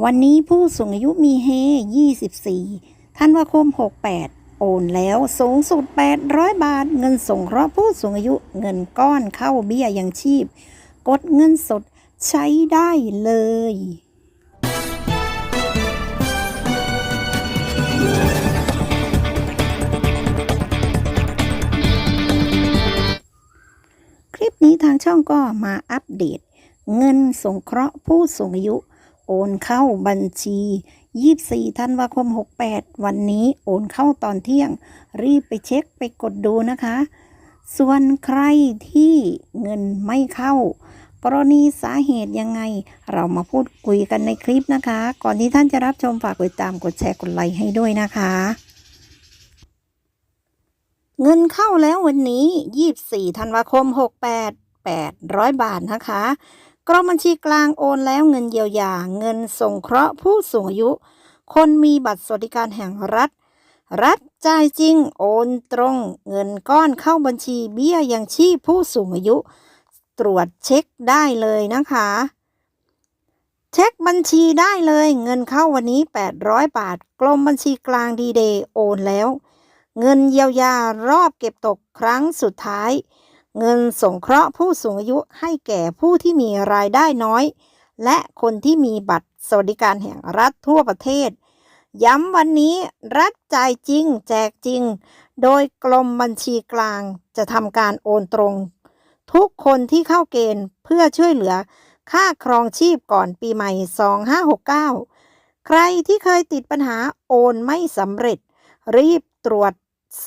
วันนี้ผู้สูงอายุมีเฮ 24ธันวาคม 68 โอนแล้วสูงสุด 800 บาท เงินส่งเคราะห์ผู้สูงอายุเงินก้อนเข้าเบี้ยยังชีพ กดเงินสดใช้ได้เลยคลิปนี้ทางช่องก็มาอัปเดต เงินสงเคราะห์ผู้สูงอายุ โอนเข้าบัญชี 24ธันวาคม 68 วันนี้โอนเข้าตอนเที่ยง รีบไปเช็คไปกดดูนะคะ ส่วนใครที่เงินไม่เข้ากรณีสาเหตุยังไง เรามาพูดคุยกันในคลิปนะคะ ก่อนที่ท่านจะรับชมฝากกดติดตามกดแชร์กดไลค์ให้ด้วยนะคะ เงินเข้าแล้ววันนี้ 24ธันวาคม 68 800 บาทนะคะ กรมบัญชีกลางโอนแล้วเงินเยียวยา เงินสงเคราะห์ผู้สูงอายุ คนมีบัตรสวัสดิการแห่งรัฐ รัฐจ่ายจริง โอนตรง เงินก้อนเข้าบัญชีเบี้ยยังชีพผู้สูงอายุ ตรวจเช็คได้เลยนะคะ เช็คบัญชีได้เลย เงินเข้าวันนี้ 800 บาท กรมบัญชีกลางดีเดย์โอนแล้ว เงินเยียวยารอบเก็บตกครั้งสุดท้าย เงินสงเคราะห์ผู้สูงอายุให้แก่ผู้ที่มีรายได้น้อย และคนที่มีบัตรสวัสดิการแห่งรัฐทั่วประเทศ ย้ำวันนี้รัฐจ่ายจริง แจกจริง โดยกรมบัญชีกลางจะทำการโอนตรง ทุกคนที่เข้าเกณฑ์เพื่อช่วยเหลือค่าครองชีพก่อนปีใหม่ 2569 ใครที่เคยติดปัญหาโอนไม่สำเร็จ รีบตรวจ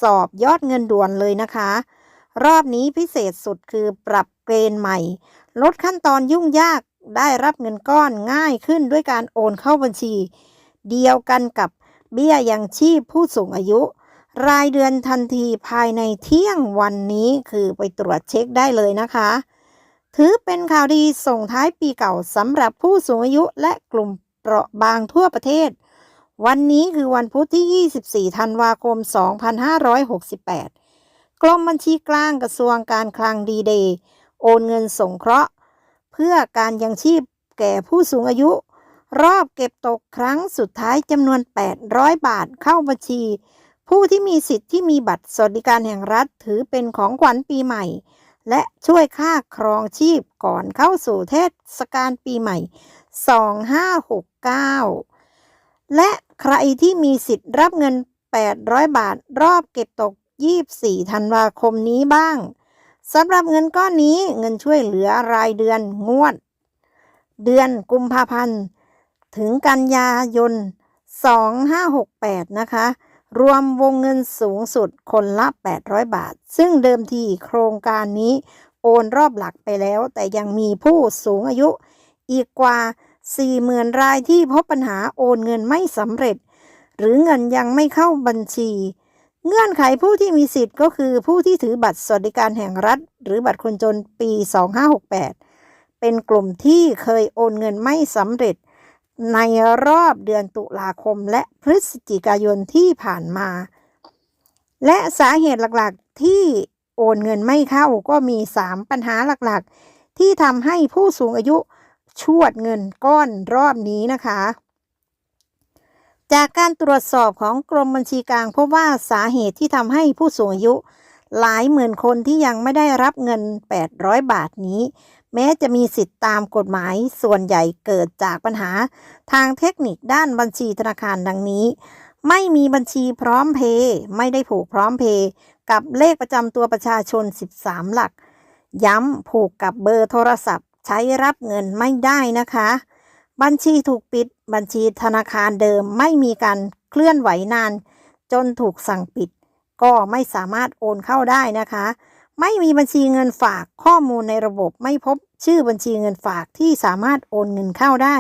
สอบยอดเงินด่วนเลยนะคะ รอบนี้พิเศษสุดคือปรับเกณฑ์ใหม่ ลดขั้นตอนยุ่งยากได้รับเงินก้อนง่ายขึ้นด้วยการโอนเข้าบัญชี เดียวกันกับเบี้ยยังชีพผู้สูงอายุ รายเดือนทันทีภายในเที่ยงวันนี้คือไปตรวจเช็คได้เลยนะคะ ถือเป็นข่าวดีส่งท้ายปีเก่าสำหรับผู้สูงอายุและกลุ่มเปราะบางทั่วประเทศ วันนี้คือวันพุธที่ 24 ธันวาคม 2568 กรมบัญชีกลางกระทรวงการคลังดีเดย์โอนเงินสงเคราะห์ เพื่อการยังชีพแก่ผู้สูงอายุ รอบเก็บตกครั้งสุดท้ายจำนวน 800 บาทเข้าบัญชี ผู้ที่มีสิทธิ์ที่มีบัตรสวัสดิการแห่งรัฐถือเป็นของขวัญปีใหม่ และช่วยค่าครองชีพก่อนเข้าสู่เทศกาลปีใหม่ 2569 และใครที่มีสิทธิ์รับเงิน 800 บาท รอบเก็บตก 24 ธันวาคมนี้บ้างสำหรับเงินก้อนนี้เงินช่วยเหลือรายเดือนงวด เดือนกุมภาพันธ์ ถึงกันยายน 2568 นะคะ รวมวงเงินสูงสุดคนละ 800 บาท ซึ่งเดิมทีโครงการนี้โอนรอบหลักไปแล้ว แต่ยังมีผู้สูงอายุอีกกว่า 40,000 รายที่พบปัญหาโอนเงินไม่สำเร็จ หรือเงินยังไม่เข้าบัญชี เงื่อนไขผู้ที่มีสิทธิ์ก็คือผู้ที่ถือบัตรสวัสดิการแห่งรัฐ หรือบัตรคนจนปี 2568 เป็นกลุ่มที่เคยโอนเงินไม่สำเร็จ ในรอบเดือนตุลาคมและพฤศจิกายนที่ผ่านมา และสาเหตุหลักๆที่โอนเงินไม่เข้าก็มี 3 ปัญหาหลักๆ ที่ทำให้ผู้สูงอายุชวดเงินก้อนรอบนี้นะคะ จากการตรวจสอบของกรมบัญชีกลางพบว่าสาเหตุที่ทำให้ผู้สูงอายุ หลายหมื่นคนที่ยังไม่ได้รับเงิน 800 บาทนี้ แม้จะมีสิทธิ์ตามกฎหมายส่วนใหญ่เกิดจากปัญหา ทางเทคนิคด้านบัญชีธนาคารดังนี้ ไม่มีบัญชีพร้อมเพย์ไม่ได้ผูกพร้อมเพย์กับเลขประจำตัวประชาชน 13 หลัก ย้ำผูกกับเบอร์โทรศัพท์ ใช้รับเงินไม่ได้นะคะ บัญชีถูกปิด บัญชีธนาคารเดิมไม่มีการเคลื่อนไหวนาน จนถูกสั่งปิด ก็ไม่สามารถโอนเข้าได้นะคะ ไม่มีบัญชีเงินฝากข้อมูลในระบบไม่พบชื่อบัญชีเงินฝากที่สามารถโอนเงินเข้าได้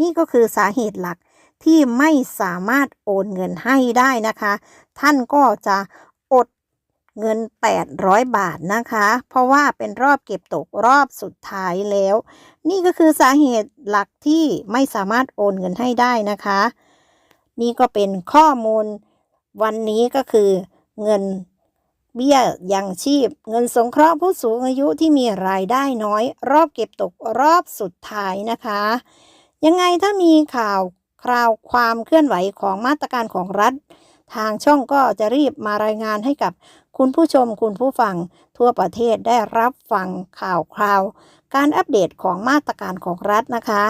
นี่ก็คือสาเหตุหลักที่ไม่สามารถโอนเงินให้ได้นะคะ ท่านก็จะ เงิน 800 บาทนะคะ เพราะว่าเป็นรอบเก็บตกรอบสุดท้ายแล้ว นี่ก็คือสาเหตุหลักที่ไม่สามารถโอนเงินให้ได้นะคะ นี่ก็เป็นข้อมูลวันนี้ก็คือเงินเบี้ยยังชีพ เงินสงเคราะห์ผู้สูงอายุที่มีรายได้น้อย รอบเก็บตกรอบสุดท้ายนะคะ ยังไงถ้ามีข่าวคราวความเคลื่อนไหวของมาตรการของรัฐ ทางช่องก็จะรีบมารายงานให้กับ คุณผู้ชมคุณผู้ฟังทั่วประเทศได้รับฟังข่าวคราว การอัปเดตของมาตรการของรัฐนะคะ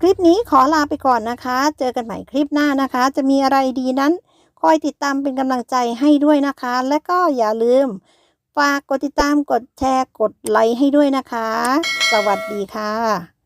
คลิปนี้ขอลาไปก่อนนะคะ เจอกันใหม่คลิปหน้านะคะ จะมีอะไรดีนั้น คอยติดตามเป็นกำลังใจให้ด้วยนะคะ และก็อย่าลืม ฝากกดติดตามกดแชร์กดไลค์ให้ด้วยนะคะ สวัสดีค่ะ